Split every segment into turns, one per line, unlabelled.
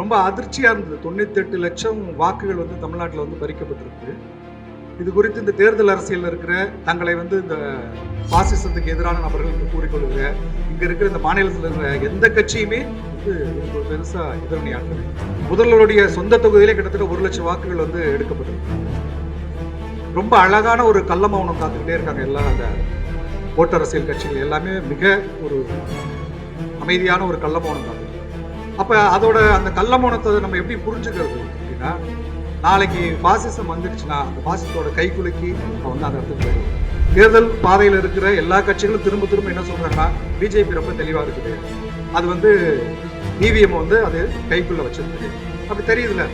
ரொம்ப அதிர்ச்சியாக இருந்தது. தொண்ணூத்தெட்டு லட்சம் வாக்குகள் வந்து தமிழ்நாட்டில் வந்து பறிக்கப்பட்டிருக்கு. இது குறித்து இந்த தேர்தல் அரசியலில் இருக்கிற தங்களை வந்து இந்த பாசிசத்துக்கு எதிரான நபர்கள் கூறிக்கொள்கிற இங்கே இருக்கிற இந்த மாநிலத்தில் இருக்கிற எந்த கட்சியுமே வந்து பெருசாக எதிரணி ஆற்றல. முதல்வருடைய சொந்த தொகுதியிலே கிட்டத்தட்ட ஒரு லட்சம் வாக்குகள் வந்து எடுக்கப்பட்டிருக்கு. ரொம்ப அழகான ஒரு கள்ள மௌனம் காத்துக்கிட்டே இருக்காங்க எல்லா அந்த ஓட்டு அரசியல் கட்சிகள். எல்லாமே மிக ஒரு அமைதியான ஒரு கள்ள மௌனம் காத்து அப்போ அதோட அந்த கள்ளமோனத்தை நம்ம எப்படி புரிஞ்சுக்கிறது? அப்படின்னா நாளைக்கு பாசிசம் வந்துடுச்சுன்னா அந்த பாசிசத்தோட கைக்குலுக்கி நம்ம வந்து அந்த இடத்துக்கு போயிடும் தேர்தல் பாதையில் இருக்கிற எல்லா கட்சிகளும் திரும்ப திரும்ப என்ன சொல்றாங்கன்னா பிஜேபி ரொம்ப தெளிவாக இருக்குது. அது வந்து இவிஎம் வந்து அது கைக்குள்ள வச்சிருக்கு. அப்படி தெரியுதுல்ல.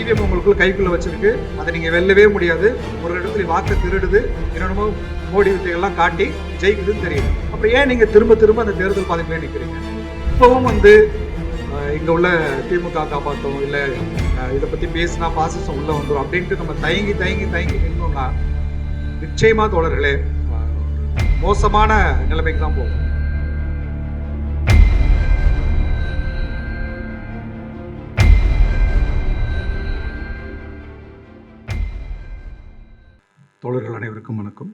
இவிஎம் உங்களுக்குள்ள கைக்குள்ள வச்சிருக்கு. அதை நீங்க வெல்லவே முடியாது. ஒரு இடத்துல வாக்கை திருடுது. என்னென்னமோ மோடி வித்தைகள்லாம் காட்டி ஜெயிக்குதுன்னு தெரியுது. அப்புறம் ஏன் நீங்க திரும்ப திரும்ப அந்த தேர்தல் பாதைக்குள்ளே நிற்கிறீங்க இப்பவும் வந்து இங்கே உள்ள திமுக காப்பாற்றும் இல்லை இதை பற்றி பேசினா பாசிசம் உள்ளே வந்துடும் அப்படின்ட்டு நம்ம தயங்கி தயங்கி தயங்கி நின்னோம்னா நிச்சயமாக தோழர்களே மோசமான நிலைமைக்கு தான் போகும் தோழர்கள் அனைவருக்கும் வணக்கம்.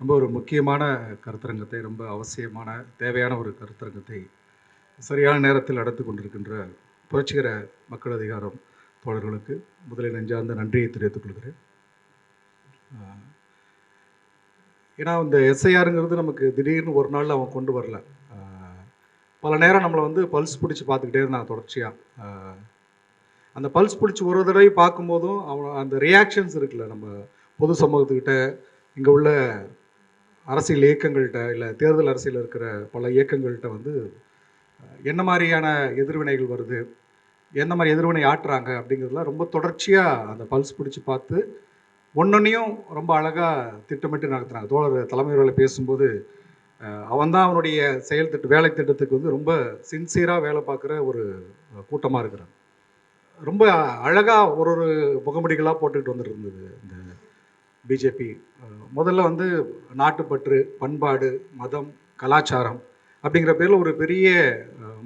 ரொம்ப ஒரு முக்கியமான கருத்தரங்கத்தை ரொம்ப அவசியமான தேவையான ஒரு கருத்தரங்கத்தை சரியான நேரத்தில் நடத்து கொண்டிருக்கின்ற புரட்சிகர மக்கள் அதிகாரம் தோழர்களுக்கு முதலில் நெஞ்சார்ந்த நன்றியை தெரிவித்துக் கொள்கிறேன். ஏன்னா இந்த எஸ்ஐஆருங்கிறது நமக்கு திடீர்னு ஒரு நாளில் அவன் கொண்டு வரல. பல நேரம் நம்மளை வந்து பல்ஸ் பிடிச்சி பார்த்துக்கிட்டே இருந்தான் தொடர்ச்சியாக அந்த பல்ஸ் பிடிச்சி ஒரு தடவை பார்க்கும்போதும் அவன் அந்த ரியாக்ஷன்ஸ் இருக்குல்ல நம்ம பொது சமூகத்துக்கிட்ட இங்கே உள்ள அரசியல் இயக்கங்கள்கிட்ட இல்லை தேர்தல் அரசியல் இருக்கிற பல இயக்கங்கள்கிட்ட வந்து என்ன மாதிரியான எதிர்வினைகள் வருது? எந்த மாதிரி எதிர்வினை ஆட்டுறாங்க? அப்படிங்கிறதுலாம் ரொம்ப தொடர்ச்சியாக அந்த பல்ஸ் பிடிச்சி பார்த்து ஒன்னொன்னையும் ரொம்ப அழகாக திட்டமிட்டு நடத்துகிறாங்க தோழர் தலைமையர்களை பேசும்போது அவன் தான் அவனுடைய செயல் திட்ட வேலை திட்டத்துக்கு வந்து ரொம்ப சின்சியராக வேலை பார்க்குற ஒரு கூட்டமாக இருக்கிறான். ரொம்ப அழகாக ஒரு ஒரு முகமுடிகளாக போட்டுக்கிட்டு வந்துட்டு இருந்தது இந்த பிஜேபி முதல்ல வந்து நாட்டுப்பற்று பண்பாடு மதம் கலாச்சாரம் அப்படிங்கிற பேரில் ஒரு பெரிய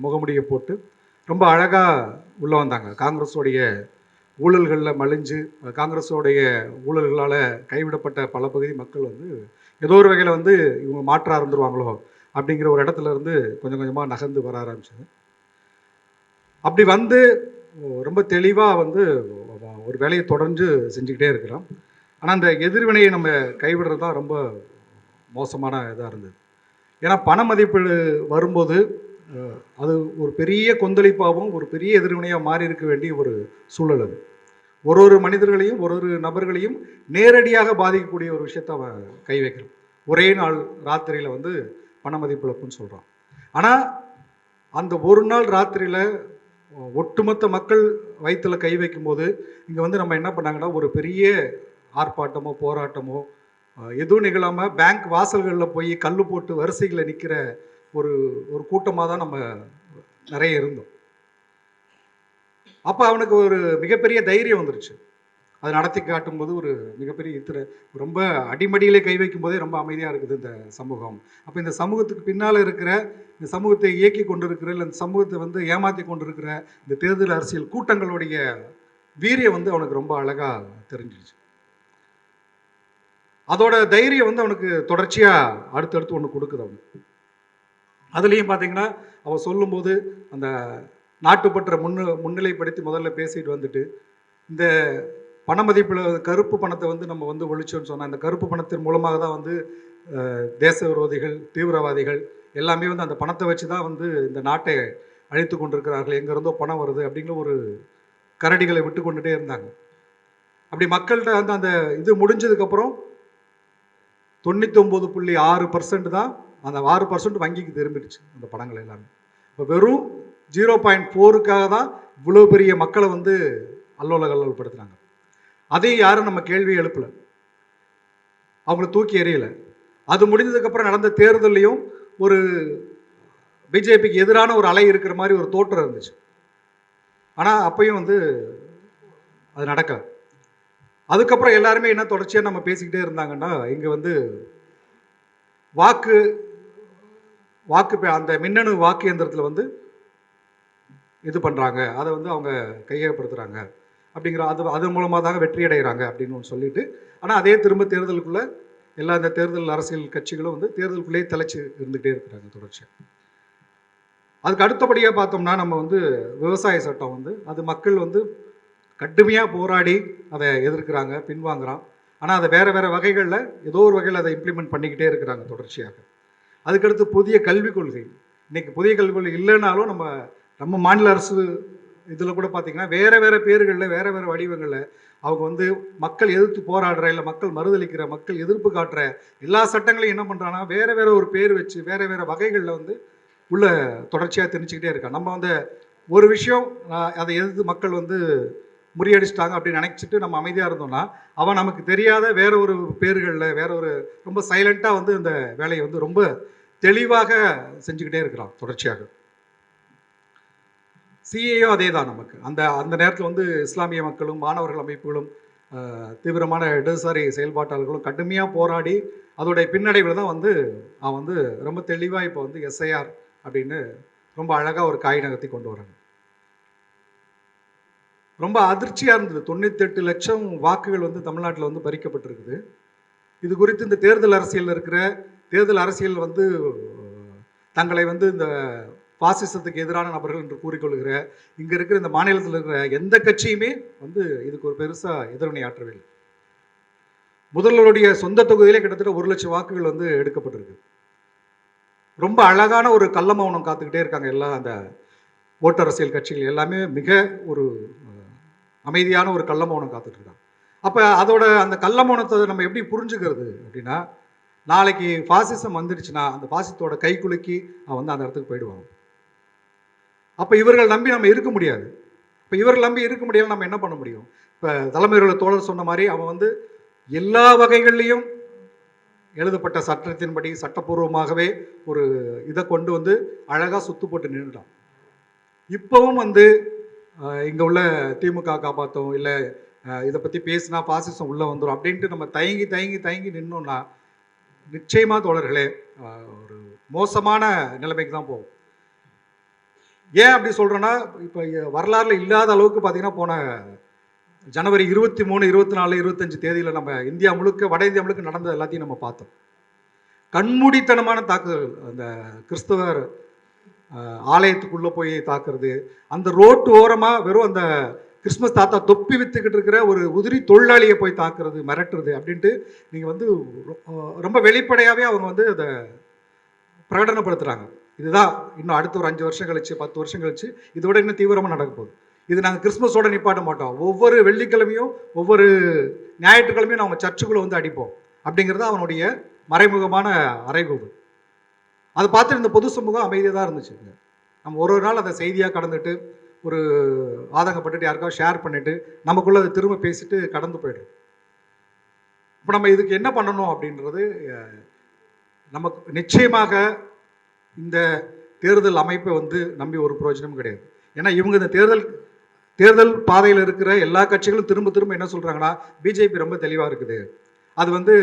முகமுடியை போட்டு ரொம்ப அழகாக உள்ளே வந்தாங்க. காங்கிரஸோடைய ஊழல்களில் மலிஞ்சு காங்கிரஸோடைய ஊழல்களால் கைவிடப்பட்ட பல பகுதி மக்கள் வந்து ஏதோ ஒரு வகையில் வந்து இவங்க மாற்ற இருந்துருவாங்களோ அப்படிங்கிற ஒரு இடத்துல இருந்து கொஞ்சம் கொஞ்சமாக நகர்ந்து வர ஆரம்பிச்சது. அப்படி வந்து ரொம்ப தெளிவாக வந்து ஒரு வேலையை தொடர்ந்து செஞ்சுக்கிட்டே இருக்கிறோம். ஆனால் அந்த எதிர்வினையை நம்ம கைவிடுறது தான் ரொம்ப மோசமான இதாக இருந்தது. ஏன்னா பண மதிப்பீடு வரும்போது அது ஒரு பெரிய கொந்தளிப்பாகவும் ஒரு பெரிய எதிர்வினையாக மாறி இருக்க வேண்டிய ஒரு சூழல் அது. ஒரு ஒரு மனிதர்களையும் ஒரு ஒரு நபர்களையும் நேரடியாக பாதிக்கக்கூடிய ஒரு விஷயத்தை அவன் கை வைக்கிறான். ஒரே நாள் ராத்திரியில் வந்து பண மதிப்பிழப்புன்னு சொல்கிறான் ஆனால் அந்த ஒரு நாள் ராத்திரியில் ஒட்டுமொத்த மக்கள் வயிற்றில் கை வைக்கும்போது இங்கே வந்து நம்ம என்ன பண்ணாங்கன்னா ஒரு பெரிய ஆர்ப்பாட்டமோ போராட்டமோ எதுவும் நிகழாமல் பேங்க் வாசல்களில் போய் கல் போட்டு வரிசைகளில் நிற்கிற ஒரு ஒரு கூட்டமாக தான் நம்ம நிறைய இருந்தோம். அப்போ அவனுக்கு ஒரு மிகப்பெரிய தைரியம் வந்துருச்சு. அதை நடத்தி காட்டும்போது ஒரு மிகப்பெரிய இத்திர ரொம்ப அடிமடியிலே கை வைக்கும் போதே ரொம்ப அமைதியாக இருக்குது இந்த சமூகம். அப்போ இந்த சமூகத்துக்கு பின்னால் இருக்கிற இந்த சமூகத்தை இயக்கி கொண்டிருக்கிற இல்லை இந்த சமூகத்தை வந்து ஏமாற்றி கொண்டிருக்கிற இந்த தேர்தல் அரசியல் கூட்டங்களுடைய வீரியம் வந்து அவனுக்கு ரொம்ப அழகாக தெரிஞ்சிருச்சு. அதோட தைரியம் வந்து அவனுக்கு தொடர்ச்சியாக அடுத்தடுத்து ஒன்று கொடுக்குது அவனுக்கு. அதுலேயும் பார்த்தீங்கன்னா அவன் சொல்லும்போது அந்த நாட்டுப்பற்ற முன்னு முன்னிலைப்படுத்தி முதல்ல பேசிட்டு வந்துட்டு இந்த பண மதிப்பில் கருப்பு பணத்தை வந்து நம்ம வந்து ஒழிச்சோன்னு சொன்னால் அந்த கருப்பு பணத்தின் மூலமாக தான் வந்து தேச விரோதிகள் தீவிரவாதிகள் எல்லாமே வந்து அந்த பணத்தை வச்சு தான் வந்து இந்த நாட்டை அழித்து கொண்டிருக்கிறார்கள். எங்கேருந்தோ பணம் வருது அப்படிங்கிற ஒரு கரடிகளை விட்டு கொண்டுட்டே இருந்தாங்க. அப்படி மக்கள்கிட்ட வந்து அந்த இது முடிஞ்சதுக்கப்புறம் தொண்ணூத்தொம்பது புள்ளி ஆறு பர்சன்ட் தான் அந்த ஆறு பர்சன்ட் வங்கிக்கு திரும்பிடுச்சு அந்த படங்கள் எல்லாமே. இப்போ வெறும் ஜீரோ பாயிண்ட் ஃபோருக்காக தான் இவ்வளோ பெரிய மக்களை வந்து அல்லோல கல்லோல்படுத்துகிறாங்க அதையும் யாரும் நம்ம கேள்வி எழுப்பலை. அவங்கள தூக்கி எறியலை. அது முடிஞ்சதுக்கப்புறம் நடந்த தேர்தல்லையும் ஒரு பிஜேபிக்கு எதிரான ஒரு அலை இருக்கிற மாதிரி ஒரு தோற்றம் இருந்துச்சு. ஆனால் அப்பையும் வந்து அது நடக்கலை. அதுக்கப்புறம் எல்லாருமே என்ன தொடர்ச்சியாக நம்ம பேசிக்கிட்டே இருந்தாங்கன்னா இங்கே வந்து வாக்கு வாக்கு அந்த மின்னணு வாக்கு இயந்திரத்தில் வந்து இது பண்ணுறாங்க அதை வந்து அவங்க கையகப்படுத்துகிறாங்க அப்படிங்கிற அது அது மூலமாக தாங்க வெற்றி அடைகிறாங்க அப்படின்னு ஒன்று சொல்லிட்டு ஆனால் அதே திரும்ப தேர்தலுக்குள்ளே எல்லா இந்த தேர்தல் அரசியல் கட்சிகளும் வந்து தேர்தலுக்குள்ளேயே தலைச்சு இருந்துகிட்டே இருக்கிறாங்க தொடர்ச்சியாக அதுக்கு அடுத்தபடியாக பார்த்தோம்னா நம்ம வந்து விவசாய சட்டம் வந்து அது மக்கள் வந்து கடுமையாக போராடி அதை எதிர்க்கிறாங்க பின்வாங்குறான். ஆனால் அதை வேறு வேறு வகைகளில் ஏதோ ஒரு வகையில் அதை இம்ப்ளிமெண்ட் பண்ணிக்கிட்டே இருக்கிறாங்க தொடர்ச்சியாக. அதுக்கடுத்து புதிய கல்விக் கொள்கை. இன்றைக்கி புதிய கல்விக் கொள்கை இல்லைனாலும் நம்ம நம்ம மாநில அரசு இதில் கூட பார்த்திங்கன்னா வேறு வேறு பேர்களில் வேறு வேறு வடிவங்களில் அவங்க வந்து மக்கள் எதிர்த்து போராடுற இல்லை மக்கள் மறுதளிக்கிற மக்கள் எதிர்ப்பு காட்டுற எல்லா சட்டங்களையும் என்ன பண்ணுறாங்கன்னா வேறு வேறு ஒரு பேர் வச்சு வேறு வேறு வகைகளில் வந்து உள்ள தொடர்ச்சியாக தெரிஞ்சுக்கிட்டே இருக்கான் நம்ம வந்து ஒரு விஷயம் அதை எதிர்த்து மக்கள் வந்து முறியடிச்சிட்டாங்க அப்படின்னு நினச்சிட்டு நம்ம அமைதியாக இருந்தோம்னா அவன் நமக்கு தெரியாத வேற ஒரு பேர்களில் வேற ஒரு ரொம்ப சைலண்ட்டாக வந்து இந்த வேலையை வந்து ரொம்ப தெளிவாக செஞ்சுக்கிட்டே இருக்கிறான் தொடர்ச்சியாக. சிஏயும் அதே தான் நமக்கு. அந்த அந்த நேரத்தில் வந்து இஸ்லாமிய மக்களும் மாணவர்கள் அமைப்புகளும் தீவிரமான இடதுசாரி செயல்பாட்டாளர்களும் கடுமையாக போராடி அதோடைய பின்னடைவில் தான் வந்து அவன் வந்து ரொம்ப தெளிவாக இப்போ வந்து எஸ்ஐஆர் அப்படின்னு ரொம்ப அழகாக ஒரு காய் நகர்த்தி கொண்டு வராங்க. ரொம்ப அதிர்ச்சியாக இருந்தது. தொண்ணூத்தெட்டு லட்சம் வாக்குகள் வந்து தமிழ்நாட்டில் வந்து பறிக்கப்பட்டிருக்குது. இது குறித்து இந்த தேர்தல் அரசியலில் இருக்கிற தேர்தல் அரசியல் வந்து தங்களை வந்து இந்த பாசிசத்துக்கு எதிரான நபர்கள் என்று கூறிக்கொள்கிற இங்கே இருக்கிற இந்த மாநிலத்தில் இருக்கிற எந்த கட்சியுமே வந்து இதுக்கு ஒரு பெருசாக எதிர்வினை ஆற்றவில்லை. முதல்வருடைய சொந்த தொகுதியிலே கிட்டத்தட்ட ஒரு லட்சம் வாக்குகள் வந்து எடுக்கப்பட்டிருக்கு. ரொம்ப அழகான ஒரு கள்ள மௌனம் காத்துக்கிட்டே இருக்காங்க எல்லா அந்த ஓட்டு அரசியல் கட்சிகள் எல்லாமே. மிக ஒரு அமைதியான ஒரு கள்ள மௌனம் காத்துட்டு அப்போ அதோட அந்த கள்ள மௌனத்தை நம்ம எப்படி புரிஞ்சுக்கிறது அப்படின்னா நாளைக்கு பாசிசம் வந்துடுச்சுன்னா அந்த பாசிசத்தோட கை குலுக்கி அவன் வந்து அந்த இடத்துக்கு போயிடுவான். அப்போ இவர்கள் நம்பி நம்ம இருக்க முடியாது. இப்போ இவர்கள் நம்பி இருக்க முடியல நம்ம என்ன பண்ண முடியும்? இப்போ தலைமையோட தோழர் சொன்ன மாதிரி அவன் வந்து எல்லா வகைகள்லையும் எழுதப்பட்ட சட்டத்தின்படி சட்டப்பூர்வமாகவே ஒரு இதை கொண்டு வந்து அழகாக சுத்து போட்டு நின்றுட்டான் இப்போவும் வந்து இங்கே உள்ள திமுக காப்பாற்றும் இல்லை இதை பற்றி பேசினா பாசிசம் உள்ளே வந்துடும் அப்படின்ட்டு நம்ம தயங்கி தயங்கி தயங்கி நின்னோம்னா நிச்சயமாக தோழர்களே ஒரு மோசமான நிலைமைக்கு தான் போகும் ஏன் அப்படி சொல்கிறேன்னா இப்போ வரலாறுல இல்லாத அளவுக்கு பார்த்தீங்கன்னா போன ஜனவரி இருபத்தி மூணு இருபத்தி நாலு இருபத்தஞ்சு தேதியில் நம்ம இந்தியா முழுக்க வட இந்தியா முழுக்க நடந்தது எல்லாத்தையும் நம்ம பார்த்தோம். கண்மூடித்தனமான தாக்குதல் அந்த கிறிஸ்தவர் ஆலயத்துக்குள்ளே போய் தாக்குறது. அந்த ரோட்டு ஓரமாக வெறும் அந்த கிறிஸ்மஸ் தாத்தா தொப்பி வித்துக்கிட்டு இருக்கிற ஒரு உதிரி தொழிலாளியை போய் தாக்குறது மிரட்டுறது அப்படின்ட்டு நீங்கள் வந்து ரொ- ரொம்ப வெளிப்படையாகவே அவங்க வந்து அதை பிரகடனப்படுத்துகிறாங்க இதுதான் இன்னும் அடுத்த ஒரு அஞ்சு வருஷம் கழிச்சு பத்து வருஷம் கழிச்சு இதோட இன்னும் தீவிரமாக நடக்க போகுது. இது நாங்கள் கிறிஸ்மஸோட நிப்பாட்ட மாட்டோம். ஒவ்வொரு வெள்ளிக்கிழமையும் ஒவ்வொரு ஞாயிற்றுக்கிழமையும் நாங்கள் சர்ச்சுக்குள்ளே வந்து அடிப்போம் அப்படிங்கிறது அவனுடைய மறைமுகமான அறைகூவல். அதை பார்த்துட்டு இந்த பொது சமூகம் அமைதியாக தான் இருந்துச்சு. நம்ம ஒரு ஒரு நாள் அதை செய்தியாக கடந்துட்டு ஒரு ஆதங்கப்பட்டுட்டு யாருக்காவது ஷேர் பண்ணிவிட்டு நமக்குள்ளே அதை திரும்ப பேசிட்டு கடந்து போயிடும் இப்போ நம்ம இதுக்கு என்ன பண்ணணும் அப்படின்றது நமக்கு நிச்சயமாக இந்த தேர்தல் அமைப்பை வந்து நம்பி ஒரு பிரயோஜனமும் கிடையாது. ஏன்னா இவங்க இந்த தேர்தல் தேர்தல் பாதையில் இருக்கிற எல்லா கட்சிகளும் திரும்ப திரும்ப என்ன சொல்கிறாங்கன்னா பிஜேபி ரொம்ப தெளிவாக இருக்குது. அது வந்து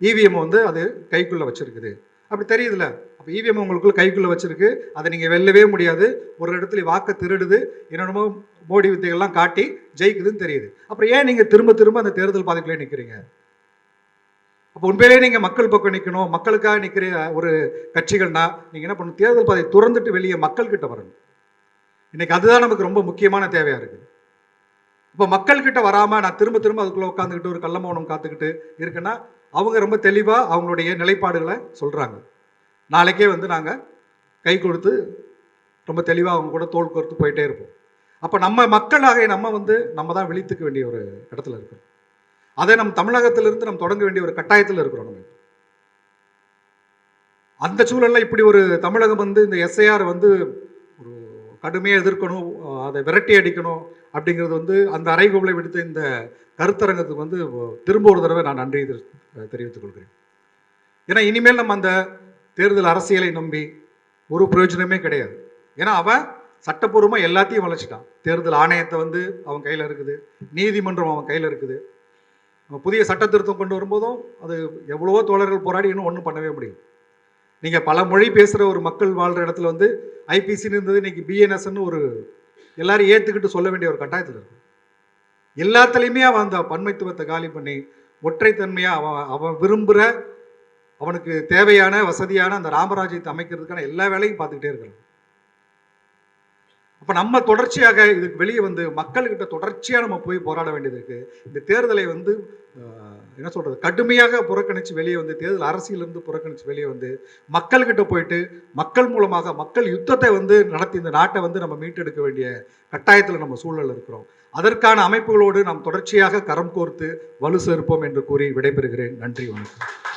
இவிஎம் வந்து அது கைக்குள்ளே வச்சுருக்குது. அப்படி தெரியுதுல்ல. அப்போ இவிஎம் உங்களுக்குள்ள கைக்குள்ளே வச்சிருக்கு. அதை நீங்கள் வெல்லவே முடியாது. ஒரு இடத்துல வாக்கை திருடுது. என்னென்னமோ மோடி வித்தைகள்லாம் காட்டி ஜெயிக்குதுன்னு தெரியுது. அப்புறம் ஏன் நீங்கள் திரும்ப திரும்ப அந்த தேர்தல் பாதைக்குள்ளே நிற்கிறீங்க அப்போ உண்மையிலேயே நீங்கள் மக்கள் பக்கம் நிற்கணும் மக்களுக்காக நிற்கிற ஒரு கட்சிகள்னா நீங்கள் என்ன பண்ணணும்? தேர்தல் பாதை துறந்துட்டு வெளியே மக்கள்கிட்ட வரணும். இன்றைக்கி அதுதான் நமக்கு ரொம்ப முக்கியமான தேவையாக இருக்குது. இப்போ மக்கள்கிட்ட வராமல் நான் திரும்ப திரும்ப அதுக்குள்ளே உட்காந்துக்கிட்டு ஒரு கள்ள மௌனம் காத்துக்கிட்டு இருக்குன்னா அவங்க ரொம்ப தெளிவாக அவங்களுடைய நிலைப்பாடுகளை சொல்கிறாங்க நாளைக்கே வந்து நாங்கள் கை கொடுத்து ரொம்ப தெளிவாக அவங்க கூட தோல் கொடுத்து போயிட்டே இருப்போம். அப்போ நம்ம மக்களாக நம்ம வந்து நம்ம தான் விழித்துக்க வேண்டிய ஒரு இடத்துல இருக்கிறோம். அதை நம் தமிழகத்திலிருந்து நம்ம தொடங்க வேண்டிய ஒரு கட்டாயத்தில் இருக்கிறோம் நம்ம. அந்த சூழலில் இப்படி ஒரு தமிழகம் வந்து இந்த எஸ்ஐஆர் வந்து ஒரு கடுமையாக எதிர்க்கணும் அதை விரட்டி அடிக்கணும் அப்படிங்கிறது வந்து அந்த அறைகூவலை விடுத்த இந்த கருத்தரங்கத்துக்கு வந்து திரும்ப ஒரு தடவை நான் நன்றி தெரி- தெரிவித்துக் கொள்கிறேன். ஏன்னா இனிமேல் நம்ம அந்த தேர்தல் அரசியலை நம்பி ஒரு பிரயோஜனமே கிடையாது. ஏன்னா அவன் சட்டப்பூர்வமாக எல்லாத்தையும் வளைச்சிட்டான் தேர்தல் ஆணையத்தை வந்து அவன் கையில் இருக்குது நீதிமன்றம் அவன் கையில் இருக்குது. அவன் புதிய சட்ட திருத்தம் கொண்டு வரும்போதும் அது எவ்வளவோ தோழர்கள் போராடி இன்னும் ஒன்றும் பண்ணவே முடியும் நீங்கள் பல மொழி பேசுகிற ஒரு மக்கள் வாழ்கிற இடத்துல வந்து ஐபிசின்னு இருந்தது இன்றைக்கி பிஎன்எஸ்ன்னு ஒரு எல்லாரும் ஏற்றுக்கிட்டு சொல்ல வேண்டிய ஒரு கட்டாயத்தில் இருக்கு. எல்லாத்துலேயுமே அவன் அந்த பன்மைத்துவத்தை காலி பண்ணி ஒற்றைத்தன்மையாக அவன் அவன் விரும்புகிற அவனுக்கு தேவையான வசதியான அந்த ராமராஜ்யத்தை அமைக்கிறதுக்கான எல்லா வேலையும் பார்த்துக்கிட்டே இருக்கிறான் இப்போ நம்ம தொடர்ச்சியாக இதுக்கு வெளியே வந்து மக்கள்கிட்ட தொடர்ச்சியாக நம்ம போய் போராட வேண்டியது இருக்குது இந்த தேர்தலை வந்து என்ன சொல்கிறது கடுமையாக புறக்கணித்து வெளியே வந்து தேர்தல் அரசியலிருந்து புறக்கணித்து வெளியே வந்து மக்கள்கிட்ட போயிட்டு மக்கள் மூலமாக மக்கள் யுத்தத்தை வந்து நடத்தி இந்த நாட்டை வந்து நம்ம மீட்டெடுக்க வேண்டிய கட்டாயத்தில் நம்ம சூழல் இருக்கிறோம். அதற்கான அமைப்புகளோடு நாம் தொடர்ச்சியாக கரம் கோர்த்து வலு சேர்ப்போம் என்று கூறி விடைபெறுகிறேன். நன்றி வணக்கம்.